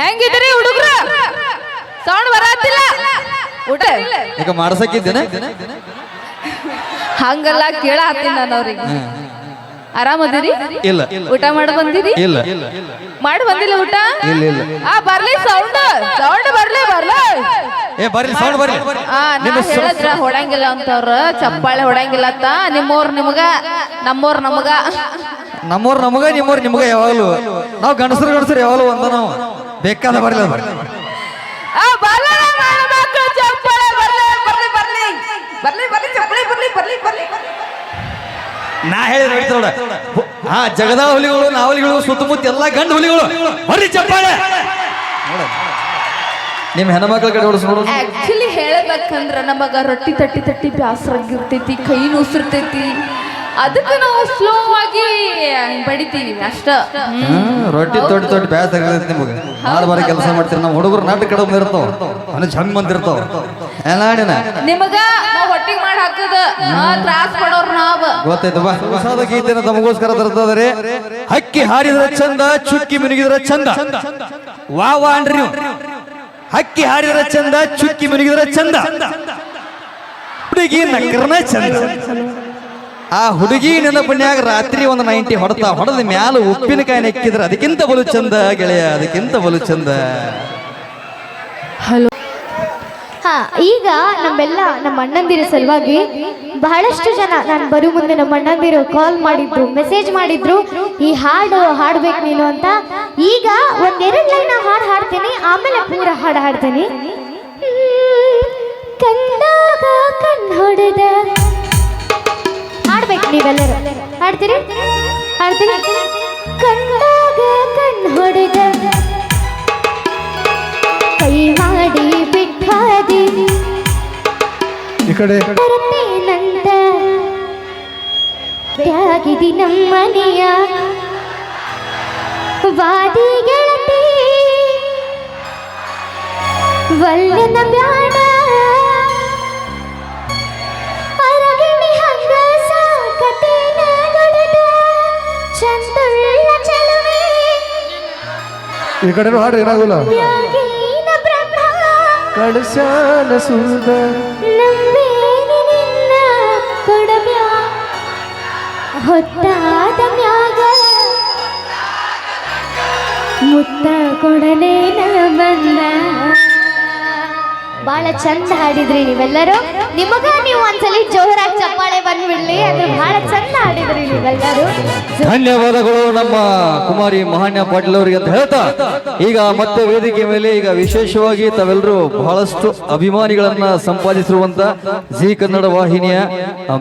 ಹೆಂಗಿದ್ರಿ ಹುಡುಗ್ರ? ಸೌಂಡ್ ಬರತ್ತಿಲ್ಲ ಊಟ? ಈಗ ಮಾಡ್ಸಕ್ಕಿದ್ದೇನೆ? ಹಂಗಲ್ಲ ಕೇಳ ಹತ್ತೀನಿ ನಾನು ಅವ್ರಿಗೆ. ಆರಾಮದಿರಿ? ಇಲ್ಲ. ಊಟ ಮಾಡಿ ಬಂದಿರಿ? ಇಲ್ಲ. ಮಾಡಿ ಬಂದಿಲ್ಲ ಊಟ? ಇಲ್ಲ ಇಲ್ಲ. ಆ ಬರ್ಲಿ ಸೌಂಡ್. ಸೌಂಡ್ ಬರ್ಲಿ ಬರ್ಲಿ. ಏ ಬರ್ಲಿ ಸೌಂಡ್ ಬರ್ಲಿ. ಆ ನಾ ಹೇಳಿದ್ರ ಹೊಡಂಗಿಲ್ಲ ಅಂತವ್ರ. ಚಪ್ಪಾಳೆ ಹೊಡಂಗಿಲ್ಲ ಅಂತ. ನಿಮ್ಮೋರ್ ನಿಮಗ ನಮ್ಮೋರ್ ನಮಗ. ನಮ್ಮೋರ್ ನಮಗ ನಿಮ್ಮೋರ್ ನಿಮಗ ಯಾವಾಗಲೂ. ನಾವು ಗಂಡಸರು ಗಂಡಸರು ಯಾವಾಗಲೂ ಒಂದ ನಾವು. ಬೇಕಾದ ಬರಲಿ ಅದು. ಬರ್ಲಿ ಆ ಬರ್ಲಿ ನನ್ನ ಮಕ್ಳು ಚಪ್ಪಾಳೆ ಬರ್ಲಿ ಬರ್ಲಿ ಬರ್ಲಿ. ಬರ್ಲಿ ಬರ್ಲಿ ಚಪ್ಪಾಳೆ ಬರ್ಲಿ ಬರ್ಲಿ ಬರ್ಲಿ ಬರ್ಲಿ. ನಾ ಹೇಳ್ತಾ ನೋಡ. ಹಾ ಜಗದ ಹುಲಿಗಳು ನಾವಲಿಗಳು ಸುತ್ತಮುತ್ತ ಎಲ್ಲಾ ಗಂಡು ಹುಲಿಗಳು. ಬರ್ರಿ ಚಪ್ಪಾಳೆ. ನೋಡ. ನಿಮ್ಮ ಹೆಣ್ಮಕ್ಳ ಕಡೆ ಹೊಡ್ಸ್ ನೋಡು. ಆಕ್ಚುಲಿ ಹೇಳ್ಬೇಕಂದ್ರ ನಮಗ ರೊಟ್ಟಿ ತಟ್ಟಿ ತಟ್ಟಿ ಬ್ಯಾಸರಾಗಿರ್ತೈತಿ ಕೈ ನುಸಿರ್ತೈತಿ. ಅದಕ್ಕೆ ನಾವು ಸ್ಲೋ ಆಗಿ ಬಡಿತೀವಿ ಅಷ್ಟ. ರೊಟ್ಟಿ ತೊಟ್ಟಿ ತೊಟ್ಟಿ ಬ್ಯಾಸ್ ನಿಮಗೆ. ನಿಮಗೆ ಬಾರಿ ಕೆಲಸ ಮಾಡ್ತೀರಿ. ನಮ್ಮ ಹುಡುಗರು ನಾಟಕ ಕಡೆ ಇರ್ತಾವ. ಅವನು ಚಂದ ಬಂದಿರ್ತಾವ ಏನಾಡಿನ ನಿಮಗ ನಾವ್ ಹೊಟ್ಟಿಗೆ ಮಾಡಿ ಹಾಕದ. ತ್ರಾಸ್ ಪಡೋರ್ ನಾವ್. ಗೊತ್ತಾಯ್ತು ಬಾ ಹೊಸದ ಗೀತೆನ ತಮಗೋಸ್ಕರ ತರ್ತದ್ರಿ. ಹಕ್ಕಿ ಹಾರಿದ್ರ ಚಂದ ಚುಕ್ಕಿ ಮಿನುಗಿದ್ರ ಚಂದ. ವಾ ವಾ ಅನ್ರಿ ನೀವು. ಹಕ್ಕಿ ಹಾರಿದ್ರ ಚಂದ ಚುಕ್ಕಿ ಮಿನುಗಿದ್ರ ಚಂದ. ಹುಡುಗಿ ನಗರನೇ ಚಂದ. ಆ ಹುಡುಗಿ ನೆನಪಿನ್ಯಾಗ ರಾತ್ರಿ ಒಂದು ನೈಂಟಿ ಹೊಡೆತ ಹೊಡೆದ ಮ್ಯಾಲ ಉಪ್ಪಿನಕಾಯಿ ನೆಕ್ಕಿದ್ರೆ ಅದಕ್ಕಿಂತ ಬಲು ಚಂದ ಗೆಳೆಯ ಅದಕ್ಕಿಂತ ಬಲು ಚಂದ. ಹಾ ಈಗ ನಮ್ಮೆಲ್ಲ ನಮ್ಮ ಅಣ್ಣಂದಿರ ಸಲುವಾಗಿ ಬಹಳಷ್ಟು ಜನ ನಾನು ಬರು ಮುಂದೆ ನಮ್ಮ ಅಣ್ಣಂದಿರು ಕಾಲ್ ಮಾಡಿದ್ರು ಮೆಸೇಜ್ ಮಾಡಿದ್ರು ಈ ಹಾಡು ಹಾಡ್ಬೇಕು ನೀನು ಅಂತ. ಈಗ ಒಂದೆರಡು ಲೈನ್ ಹಾಡು ಹಾಡ್ತೀನಿ ಆಮೇಲೆ ಪೂರ ಹಾಡು ಹಾಡ್ತೀನಿ. ಕಣ್ಣ ಕಣ್ಣು ಕಣ್ ಹೊಡೆದ ನೀವೆಲ್ಲರೂ ಹಾಡ್ತೀರಿ? ಹಾಡ್ತೀರಿ? ಕಂಡಾಗ ಕಣ್ಣು ಹೊಡೆದ ಕೈ ಮಾಡಿ ಬಿಟ್ಟಾದೀನಿ ಈ ಕಡೆ. ಬರುತ್ತೇನಂತ ತ್ಯಾಗಿದಿ ನಮ್ಮನೆಯ ವಾದಿ ಗೆಳತಿ ವಲ್ಲನ ಬ್ಯಾಡ ಚಂದುಳ್ಳ ಚಲುವೆ. ಈ ಕಡೆನೂ ಹಾಡು ಏನಾಗಲ್ಲ? ಬ್ರಹ್ಮ. ಕಳಶಾನ ಸುರದ. ನಂಬೇನಿ ನಿನ್ನ ಕೊಡಬ್ಯಾ ಹೊತ್ತಾದ ಮ್ಯಾಗ. ಮುತ್ತ ಕೊಡಲೇನ ಬಂದ ಬಹಳ ಚಂದ ಹಾಡಿದ್ರಿ ನೀವೆಲ್ಲರೂ. ನಿಮಗ ನೀವು ಒಂದ್ಸಲಿ ಜೋರಾಗಿ ಚಪ್ಪಾಳೆ ಧನ್ಯವಾದಗಳು ನಮ್ಮ ಕುಮಾರಿ ಮಹಾನ್ಯ ಪಾಟೀಲ್ ಅವರಿಗೆ ಅಂತ ಹೇಳ್ತಾ. ಈಗ ಮತ್ತೆ ವೇದಿಕೆ ಮೇಲೆ ಈಗ ವಿಶೇಷವಾಗಿ ತಾವೆಲ್ಲರೂ ಬಹಳಷ್ಟು ಅಭಿಮಾನಿಗಳನ್ನ ಸಂಪಾದಿಸಿರುವಂತ ಜಿ ಕನ್ನಡ ವಾಹಿನಿಯ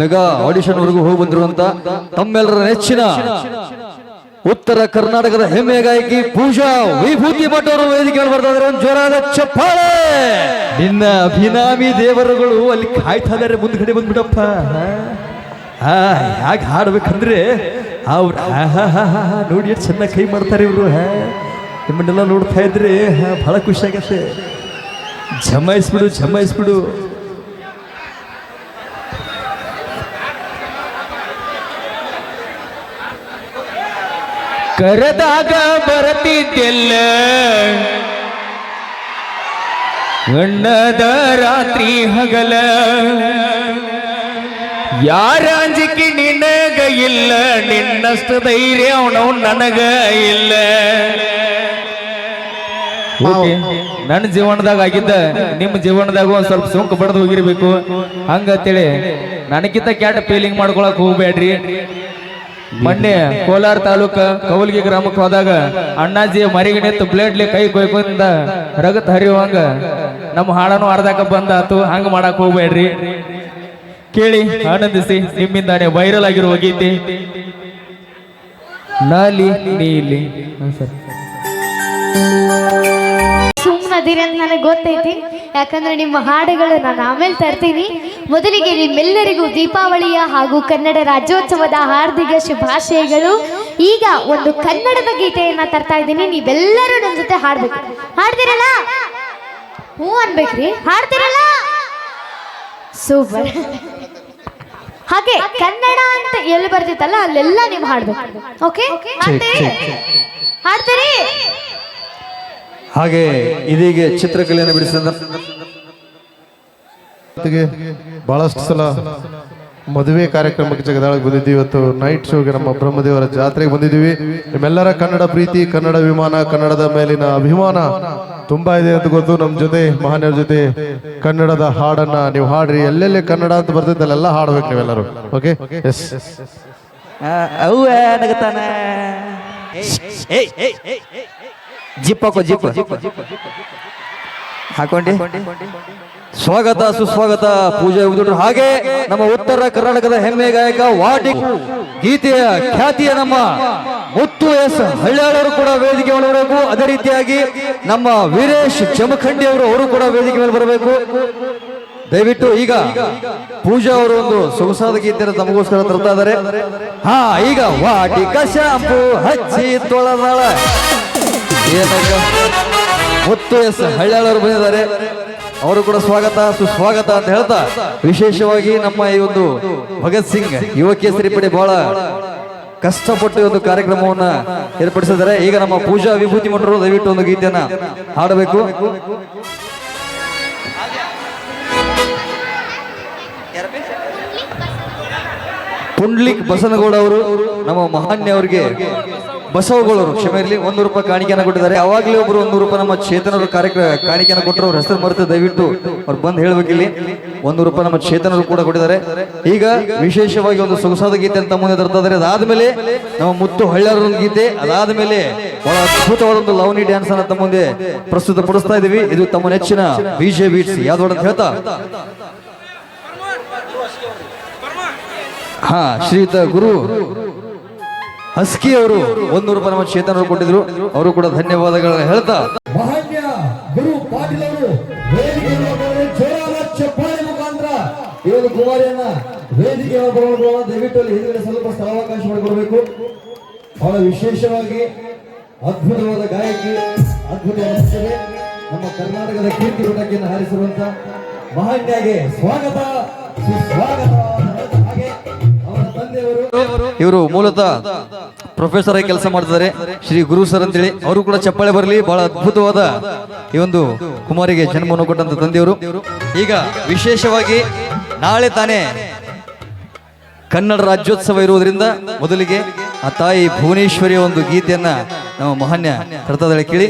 ಮೆಗಾ ಆಡಿಷನ್ ವರೆಗೂ ಹೋಗಿ ಬಂದಿರುವಂತ ತಮ್ಮೆಲ್ಲರ ನೆಚ್ಚಿನ ಉತ್ತರ ಕರ್ನಾಟಕದ ಹೆಮ್ಮೆ ಗಾಯಕಿ ಪೂಜಾ ವಿಭೂತಿ ಭಟ್ ಅವರು ವೇದಿಕೆ ಬರ್ತಾ ಇದ್ದಾರೆ. ಒಂದು ಜೋರಾದ ಚಪ್ಪಾಳೆ. ನಿನ್ನ ಅಭಿನಾಮಿ ದೇವರುಗಳು ಅಲ್ಲಿ ಕಾಯ್ತಾ ಇದಾರೆ ಮುಂದ್ಗಡೆ ಬಂದ್ಬಿಡಪ್ಪ. ಹಾ ಯಾಕೆ ಹಾಡ್ಬೇಕಂದ್ರೆ ಅವ್ರು ನೋಡಿ ಎಷ್ಟು ಚೆನ್ನಾಗಿ ಕೈ ಮಾಡ್ತಾರೆ ಇವರು, ಹಾ. ನಿಮ್ಮನ್ನೆಲ್ಲ ನೋಡ್ತಾ ಇದ್ರೆ, ಹಾ ಬಹಳ ಖುಷಿ ಆಗತ್ತೆ. ಜಮಾಯಿಸ್ಬಿಡು ಜಮಾಯಿಸ್ಬಿಡು ಕರೆದಾಗ ಬರತಿದ್ದೆಲ್ಲ. ಗಣ್ಣದ ರಾತ್ರಿ ಹಗಲ. ಯಾರ ಅಂಜಿಕೆ ನಿನಗ ಇಲ್ಲ, ನಿನ್ನಷ್ಟು ಧೈರ್ಯ ಅವನವ್ ನನಗ ಇಲ್ಲ. ಓಕೆ, ನನ್ನ ಜೀವನದಾಗ ಆಗಿದ್ದ, ನಿಮ್ಮ ಜೀವನದಾಗ ಒಂದ್ ಸ್ವಲ್ಪ ಸುಂಕ ಬಡ್ದು ಹೋಗಿರ್ಬೇಕು. ಹಂಗಂತೇಳಿ, ನನಗಿಂತ ಕ್ಯಾಟ್ ಫೀಲಿಂಗ್ ಮಾಡ್ಕೊಳಕ್ ಹೋಗ್ಬೇಡ್ರಿ. ಮೊನ್ನೆ ಕೋಲಾರ ತಾಲೂಕ ಕೌಲ್ಗಿ ಗ್ರಾಮಕ್ಕೆ ಹೋದಾಗ ಅಣ್ಣಾಜಿ ಮರಿಗೆ ನಿಂತು ಬ್ಲೇಡ್ಲಿ ಕೈ ಕೊಯ್ಕೊಂಡ ರಗತ್ ಹರಿಯುವಂಗ ನಮ್ಮ ಹಾಡನು ಅರ್ಧಕ ಬಂದಾತು, ಹಂಗ ಮಾಡಕ್ ಹೋಗ್ಬೇಡ್ರಿ. ಕೇಳಿ, ಆನಂದಿಸಿ, ನಿಮ್ಮಿಂದಾನೆ ವೈರಲ್ ಆಗಿರುವ ಗೀತೆ. ನಾಲಿ, ನೀಲಿ. ಅಂತ ನನಗೆ ಗೊತ್ತೈತಿ, ಯಾಕಂದ್ರೆ ನಿಮ್ಮ ಹಾಡುಗಳು ನಾನು ಆಮೇಲೆ ತರ್ತೀನಿ. ಮೊದಲಿಗೆ ನಿಮ್ಮೆಲ್ಲರಿಗೂ ದೀಪಾವಳಿಯ ಹಾಗೂ ಕನ್ನಡ ರಾಜ್ಯೋತ್ಸವದ ಹಾರ್ದಿಕ ಶುಭಾಶಯಗಳು. ಈಗ ಒಂದು ಕನ್ನಡದ ಗೀತೆಯನ್ನ ತರ್ತಾ ಇದ್ದೀನಿ, ನೀವೆಲ್ಲರೂ ನನ್ನ ಜೊತೆ ಹಾಡ್ಬೇಕು. ಹಾಡ್ತಿರಲ್ಲ? ಹ್ಞೂ ಅನ್ಬೇಕ್ರಿ. ಹಾಡ್ತಿರಲ್ಲ? ಸೂಪರ್. ಹಾಗೆ ಕನ್ನಡ ಅಂತ ಎಲ್ಲಿ ಬರ್ತಿತ್ತಲ್ಲ ಅಲ್ಲೆಲ್ಲ ನೀವು ಹಾಡ್ಬೇಕು. ಓಕೆ ಹಾಡ್ತೀರಿ ಹಾಡ್ತೀರಿ? ಹಾಗೆ ಇದೀಗ ಚಿತ್ರಕಲೆಯನ್ನು ಬಿಡಿಸಿದ ಬಹಳಷ್ಟು ಸಲ ಮದುವೆ ಕಾರ್ಯಕ್ರಮಕ್ಕೆ ಜಗದಾಳಕ್ಕೆ ಬಂದಿದ್ದೀವಿ ಇವತ್ತು ನೈಟ್ ಶೋಗೆ ನಮ್ಮ ಬ್ರಹ್ಮದೇವರ ಜಾತ್ರೆಗೆ ಬಂದಿದ್ದೀವಿ ನಿಮ್ಮೆಲ್ಲರ ಕನ್ನಡ ಪ್ರೀತಿ ಕನ್ನಡ ವಿಮಾನ ಕನ್ನಡದ ಮೇಲಿನ ಅಭಿಮಾನ ತುಂಬಾ ಇದೆ ಅಂತ ಗೊತ್ತು ನಮ್ಮ ಜೊತೆ ಮಹಾನ್ಯರ ಜೊತೆ ಕನ್ನಡದ ಹಾಡನ್ನ ನೀವು ಹಾಡ್ರಿ ಎಲ್ಲೆಲ್ಲಿ ಕನ್ನಡ ಅಂತ ಬರ್ತೈತೆ ಅಲ್ಲೆಲ್ಲ ಹಾಡ್ಬೇಕು ನೀವೆಲ್ಲರೂ ಓಕೆ ಎಸ್ ಜಿಪ್ಪ ಹಾಕೊಂಡಿ ಜಿಪ್ ಹಾಕೋ ಜಿಪ್ ಹಾಕೊಂಡಿ ಸ್ವಾಗತ, ಸುಸ್ವಾಗತ, ಪೂಜೆ ಹಾಗೆ ನಮ್ಮ ಉತ್ತರ ಕರ್ನಾಟಕದ ಹೆಮ್ಮೆ ಗಾಯಕ ವಾಟಿ ಗೀತೆಯ ಖ್ಯಾತಿಯ ನಮ್ಮ ಮುತ್ತು ಎಸ್ ಹಳ್ಳಿಯವರು ಕೂಡ ವೇದಿಕೆ ಮೇಲೆ ಬರಬೇಕು. ಅದೇ ರೀತಿಯಾಗಿ ನಮ್ಮ ವೀರೇಶ್ ಜಮಖಂಡಿ ಅವರು ಅವರು ಕೂಡ ವೇದಿಕೆ ಮೇಲೆ ಬರಬೇಕು. ದಯವಿಟ್ಟು ಈಗ ಪೂಜಾ ಅವರು ಒಂದು ಸೊಗಸಾದ ಗೀತೆಯನ್ನು ತಮಗೋಸ್ಕರ ತರ್ತಾ ಇದ್ದಾರೆ. ಹಾ, ಈಗ ವಾಟಿ ಶಾಂಪು ಹಚ್ಚಿ ತೊಳದಾಳ? ಮುತ್ತು ಎಸ್ ಹಳ್ಳಿಯವರು ಬಂದಿದ್ದಾರೆ. ಅವರು ಕೂಡ ಸ್ವಾಗತ, ಸುಸ್ವಾಗತ ಅಂತ ಹೇಳ್ತಾ ವಿಶೇಷವಾಗಿ ನಮ್ಮ ಈ ಒಂದು ಭಗತ್ ಸಿಂಗ್ ಯುವ ಕೇಸರಿ ಪಡೆ ಬಹಳ ಕಷ್ಟಪಟ್ಟು ಒಂದು ಕಾರ್ಯಕ್ರಮವನ್ನ ಏರ್ಪಡಿಸಿದ್ದಾರೆ. ಈಗ ನಮ್ಮ ಪೂಜಾ ವಿಭೂತಿ ಮಠರು ದಯವಿಟ್ಟು ಒಂದು ಗೀತೆಯನ್ನ ಹಾಡಬೇಕು. ಪುಂಡ್ಲಿಕ್ ಬಸನಗೌಡ ಅವರು ನಮ್ಮ ಮಹಾನ್ಯ ಅವರಿಗೆ ಬಸವಗೌಡರು, ಕ್ಷಮೆ ಇರಲಿ, ಒಂದು ರೂಪಾಯಿ ಕಾಣಿಕೆಯನ್ನು ಕೊಟ್ಟಿದ್ದಾರೆ. ಯಾವಾಗಲೇ ಒಬ್ಬರು ಒಂದು ರೂಪಾಯಿ ನಮ್ಮ ಚೇತನರು ಕಾರ್ಯಕ್ರಮ ಕಾಣಿಕೆಯನ್ನು ಕೊಟ್ಟರು ಅವ್ರ ಹೆಸರು ಮರೆತು ದಯವಿಟ್ಟು ಅವ್ರು ಬಂದು ಹೇಳ್ಬೇಕಿಲ್ಲಿ. ಒಂದು ರೂಪಾಯಿ ನಮ್ಮ ಚೇತನರು ಕೂಡ ಕೊಟ್ಟಿದ್ದಾರೆ. ಈಗ ವಿಶೇಷವಾಗಿ ಒಂದು ಸೊಗಸಾದ ಗೀತೆ ಅಂತ ಮುಂದೆ ತರ್ತಾ ಇದ್ದಾರೆ. ಅದಾದ್ಮೇಲೆ ನಮ್ಮ ಮುತ್ತು ಹಳ್ಳರ ಗೀತೆ ಗೀತೆ ಅದಾದ್ಮೇಲೆ ಬಹಳ ಅದ್ಭುತವಾದ ಒಂದು ಲವನಿ ಡ್ಯಾನ್ಸ್ ಅನ್ನ ತಮ್ಮ ಮುಂದೆ ಪ್ರಸ್ತುತ ಪಡಿಸ್ತಾ ಇದೀವಿ. ಇದು ತಮ್ಮ ನೆಚ್ಚಿನ ಬಿಜೆ ಬೀಟ್ಸ್. ಯಾವ್ದು ಅಂತ ಹೇಳ್ತಾ? ಹಾ, ಶ್ರೀಯುತ ಗುರು. ಹಸ್ಕಿ ಅವರು ಒಂದು ರೂಪಾಯಿ ನಮ್ಮ ಚೇತನರು ಕೊಟ್ಟಿದ್ರು. ಅವರು ಕೂಡ ಧನ್ಯವಾದಗಳನ್ನು ಹೇಳ್ತಾ. ಮಹಾನ್ಯ ಗುರು ಪಾಟೀಲ್ ಅವರು ಮುಖಾಂತರ ಈ ಕುಮಾರಿಯನ್ನ ವೇದಿಕೆ ದಯವಿಟ್ಟು ಅಲ್ಲಿ ಹಿಂದ್ಗಡೆ ಸ್ವಲ್ಪ ಸ್ಥಳಾವಕಾಶ ಮಾಡಿಕೊಡ್ಬೇಕು. ಬಹಳ ವಿಶೇಷವಾಗಿ ಅದ್ಭುತವಾದ ಗಾಯಕಿ, ಅದ್ಭುತ ಅನಿಸ್ತದೆ ನಮ್ಮ ಕರ್ನಾಟಕದ ಕೀರ್ತಿ ಪಟಕಿಯನ್ನು ಹಾರಿಸಿರುವಂತ ಮಹಾನ್ಯಾಗೆ ಸ್ವಾಗತ, ಸುಸ್ವಾಗತ. ಇವರು ಮೂಲತಃ ಪ್ರೊಫೆಸರ್ ಆಗಿ ಕೆಲಸ ಮಾಡ್ತಿದ್ದಾರೆ. ಶ್ರೀ ಗುರು ಸರ್ ಅಂತೇಳಿ ಅವರು ಕೂಡ ಚಪ್ಪಾಳೆ ಬರಲಿ. ಬಹಳ ಅದ್ಭುತವಾದ ಈ ಒಂದು ಕುಮಾರಿಗೆ ಜನ್ಮವನ್ನು ಕೊಟ್ಟಂತ ತಂದೆಯವರು. ಈಗ ವಿಶೇಷವಾಗಿ ನಾಳೆ ತಾನೇ ಕನ್ನಡ ರಾಜ್ಯೋತ್ಸವ ಇರುವುದರಿಂದ ಮೊದಲಿಗೆ ಆ ತಾಯಿ ಭುವನೇಶ್ವರಿಯ ಒಂದು ಗೀತೆಯನ್ನ ನಮ್ಮ ಮಹಾನ್ಯ ಕರ್ತದಲ್ಲಿ ಕೇಳಿ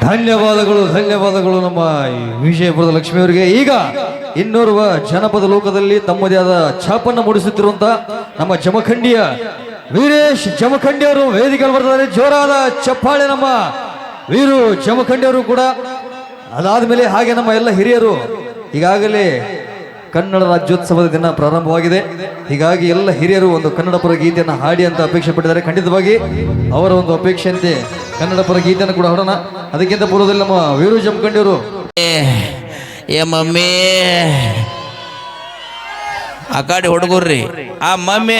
ಧನ್ಯವಾದಗಳು ಧನ್ಯವಾದಗಳು ನಮ್ಮ ವಿಜಯಪುರದ ಲಕ್ಷ್ಮಿಯವರಿಗೆ ಈಗ ಇನ್ನೋರ್ವ ಜನಪದ ಲೋಕದಲ್ಲಿ ತಮ್ಮದೇ ಆದ ಛಾಪನ್ನು ಮೂಡಿಸುತ್ತಿರುವಂತ ನಮ್ಮ ಜಮಖಂಡಿಯ ವೀರೇಶ್ ಜಮಖಂಡಿ ಅವರು ಬರ್ತಾರೆ ಜೋರಾದ ಚಪ್ಪಾಳೆ ನಮ್ಮ ವೀರು ಜಮಖಂಡಿ ಅವರು ಕೂಡ ಅದಾದ್ಮೇಲೆ ಹಾಗೆ ನಮ್ಮ ಎಲ್ಲ ಹಿರಿಯರು ಈಗಾಗಲೇ ಕನ್ನಡ ರಾಜ್ಯೋತ್ಸವದ ದಿನ ಪ್ರಾರಂಭವಾಗಿದೆ. ಹೀಗಾಗಿ ಎಲ್ಲ ಹಿರಿಯರು ಒಂದು ಕನ್ನಡ ಪರ ಗೀತೆಯನ್ನು ಹಾಡಿ ಅಂತ ಅಪೇಕ್ಷೆ ಪಟ್ಟಿದ್ದಾರೆ. ಖಂಡಿತವಾಗಿ ಅವರ ಒಂದು ಅಪೇಕ್ಷೆಯಂತೆ ಕನ್ನಡ ಪರ ಗೀತೆಯನ್ನು ಕೂಡ ಹಾಡೋಣ. ಅದಕ್ಕಿಂತ ಪೂರ್ವದಲ್ಲಿ ನಮ್ಮ ವೀರು ಜಮ್ಕಂಡಿಯವರು ಏ ಮಮ್ಮಿ. ಆ ಕಾಡಿ ಹುಡುಗರ್ರಿ. ಆ ಮಮ್ಮಿ,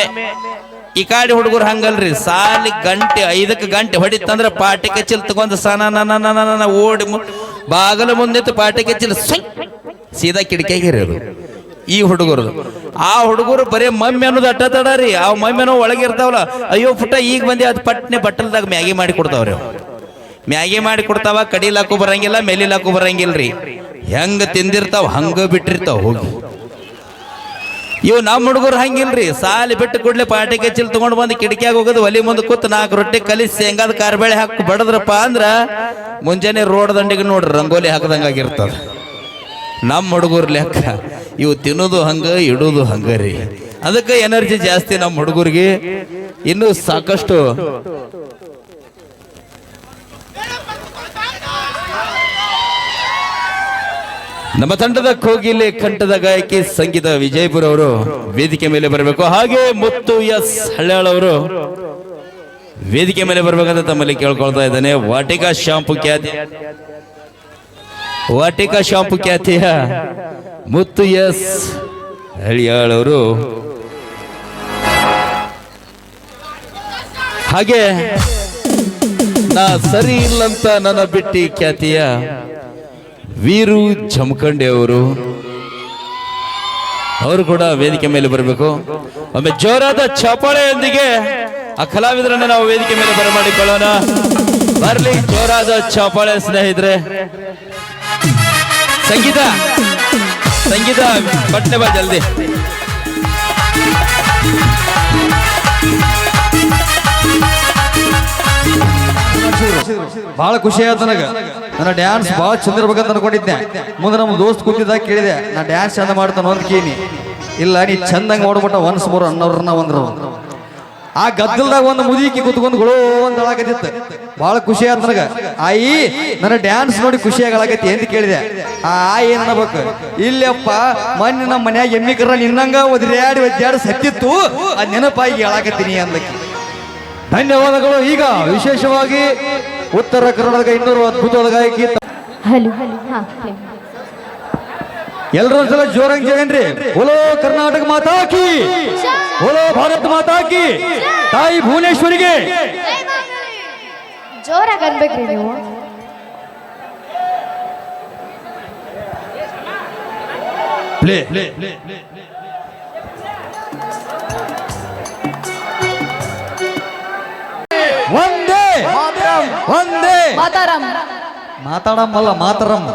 ಈ ಕಾಡಿ ಹುಡುಗರು ಹಂಗಲ್ರಿ. ಸಾಲಿ ಗಂಟೆ, ಐದಕ್ಕೆ ಗಂಟೆ ಹೊಡಿತಂದ್ರೆ ಪಾಟಿ ಕಚ್ಚಿಲ್ ತಗೊಂಡು ಸನ ಓಡಿ ಬಾಗಲ ಮುಂದಿತ್ತು ಪಾಟಿ ಕಚ್ಚಿಲ್ ಸೀದಾ ಅದು ಈ ಹುಡುಗರು. ಆ ಹುಡುಗರು ಬರೀ ಮಮ್ಮಿ ಅನ್ನೋದು ಅಟ್ಟ ರೀ. ಆ ಮಮ್ಮಿನೋ ಒಳಗೆ ಇರ್ತಾವಲ್ಲ, ಅಯ್ಯೋ ಪುಟ್ಟ ಈಗ ಬಂದಿ, ಅದು ಪಟ್ನೆ ಬಟ್ಟಲ್ದಾಗ ಮ್ಯಾಗಿ ಮಾಡಿ ಕೊಡ್ತಾವ್ರಿ. ಮ್ಯಾಗಿ ಮಾಡಿ ಕೊಡ್ತಾವ ಕಡಿಲಾಕು ಬರಂಗಿಲ್ಲ ಮೆಲಿಲ್ಲಾಕೂ ಬರಂಗಿಲ್ಲ ರೀ. ಹೆಂಗ ತಿಂದಿರ್ತಾವ, ಹಂಗ ಬಿಟ್ಟಿರ್ತಾವ ಹೋಗಿ. ಇವು ನಮ್ಮ ಹುಡುಗರು ಹಂಗಿಲ್ರಿ ಸಾಲಿ ಬಿಟ್ಟು ಕೂಡಲೇ ಪಾಟಿ ಕಚ್ಚಿಲ್ ತೊಗೊಂಡು ಬಂದು ಕಿಟಕಿಯಾಗ ಹೋಗೋದು ಒಲಿ ಮುಂದೆ ಕೂತ್ ನಾಲ್ಕು ರೊಟ್ಟಿ ಕಲಿಸಿ ಶೇಂಗಾದ ಕಾರ್ಬೇಳೆ ಹಾಕಿ ಬಡದ್ರಪ್ಪ ಅಂದ್ರೆ ಮುಂಜಾನೆ ರೋಡ್ ದಂಡಿಗೆ ನೋಡ್ರಿ, ರಂಗೋಲಿ ಹಾಕದಂಗಾಗಿರ್ತದ ನಮ್ಮ ಹುಡುಗರು ಲೆಕ್ಕ. ಇವು ತಿನ್ನೋದು ಹಂಗೆ, ಇಡೋದು ಹಂಗೆ ರೀ. ಅದಕ್ಕೆ ಎನರ್ಜಿ ಜಾಸ್ತಿ ನಮ್ಮ ಹುಡುಗರಿಗೆ. ಇನ್ನೂ ಸಾಕಷ್ಟು ನಮ್ಮ ತಂಡದ ಕೋಗಿಲೆ ಕಂಠದ ಗಾಯಕಿ ಸಂಗೀತ ವಿಜಯಪುರ ಅವರು ವೇದಿಕೆ ಮೇಲೆ ಬರಬೇಕು. ಹಾಗೆ ಮುತ್ತು ಎಸ್ ಹಳ್ಯಾಳ್ ಅವರು ವೇದಿಕೆ ಮೇಲೆ ಬರ್ಬೇಕಂತ ತಮ್ಮಲ್ಲಿ ಕೇಳ್ಕೊಳ್ತಾ ಇದ್ದಾನೆ. ವಾಟಿಕಾ ಶಾಂಪು ಖ್ಯಾತಿ. ವಾಟಿಕಾ ಶಾಂಪು ಖ್ಯಾತಿಯ ಮುತ್ತು ಎಸ್ ಹಳಿಯಾಳವರು ಹಾಗೆ ನಾ ಸರಿ ಇಲ್ಲಂತ ನನ್ನ ಬಿಟ್ಟಿ ಖ್ಯಾತಿಯ ವೀರು ಜಮಖಂಡಿ ಅವರು. ಅವರು ಕೂಡ ವೇದಿಕೆ ಮೇಲೆ ಬರಬೇಕು. ಒಮ್ಮೆ ಜೋರಾದ ಚಪಾಳೆಯೊಂದಿಗೆ ಆ ಕಲಾವಿದರನ್ನ ನಾವು ವೇದಿಕೆ ಮೇಲೆ ಬರಮಾಡಿಕೊಳ್ಳೋಣ. ಬರ್ಲಿ ಜೋರಾದ ಚಪಾಳೆ ಸ್ನೇಹಿತರೆ. ಸಂಗೀತ. ಸಂಗೀತ ಪಟ್ನೆ ಬಾ ಜಲ್ದಿ. ಬಹಳ ಖುಷಿ ಆಯ್ತು ನನಗೆ. ನನ್ನ ಡ್ಯಾನ್ಸ್ ಬಹಳ ಚಂದ ಇರ್ಬೇಕಂತ ಅನ್ಕೊಂಡಿದ್ದೆ. ಮುಂದೆ ನಮ್ಮ ದೋಸ್ತ್ ಕೂತಿದ್ದಾಗ ಕೇಳಿದೆ, ನಾ ಡ್ಯಾನ್ಸ್ ಚಂದ ಮಾಡ್ತಾನ ಅಂತ ಕೇಳಿ ಇಲ್ಲ, ನೀ ಚಂದಂಗೆ ನೋಡ್ಬಿಟ್ಟ ಒನ್ಸ್ ಮೂರು ಅನ್ನೋರನ್ನ ಒಂದ್ರು ಆ ಗದ್ದಲ್ದಾಗ ಒಂದು ಮುದುಕಿ ಕುತ್ಕೊಂಡು, ಗುಳೋ ಅಂತ ಹೇಳಕತ್ತಿತ್ತು. ಬಹಳ ಖುಷಿ ಆಯ್ತು ನನಗ. ಆಯಿ ನನ್ನ ಡ್ಯಾನ್ಸ್ ನೋಡಿ ಖುಷಿ ಹೇಳಕತ್ತಿ ಅಂತ ಕೇಳಿದೆ. ಆ ಆಯಿ ಏನ್ ಅನ್ಬೇಕು? ಇಲ್ಲಪ್ಪ ಮೊನ್ನೆ ನಮ್ಮ ಮನ್ಯಾಗ ಎಮ್ಮಿ ಕರ ನಿನ್ನಂಗ ಒದ್ರ್ಯಾಡಿ ಒದ್ದಾಡಿ ಸತ್ತಿತ್ತು. ಆ ನೆನಪಾಗಿ ಹೇಳಾಕತ್ತೀನಿ ಅಂದಕ್ಕೆ ಧನ್ಯವಾದಗಳು. ಈಗ ವಿಶೇಷವಾಗಿ ಉತ್ತರ ಕರ್ನಾಟಕ ಇನ್ನೂರು ಅದ್ಭುತವಾದ ಗಾಯಕಿ ಹಲೋ ಎಲ್ಲರೂ ಒಂದ್ಸಲ ಜೋರಂಗ್ ಜಗನ್ರಿ. ಓಲೋ ಕರ್ನಾಟಕ ಮಾತಾಕಿ. ಓಲೋ ಭಾರತ್ ಮಾತಾಕಿ. ತಾಯಿ ಭುವನೇಶ್ವರಿಗೆ. ಜೋರಾಗಿ ಅನ್ಬೇಕ್ರಿ ನೀವು. ಪ್ಲೇ. ಒಂದೇ. ಒಂದೇ. ಮಾತಾರಂ. ಮಾತಾಡಮ್ಮಲ್ಲ ಮಾತಾರಮ್ಮ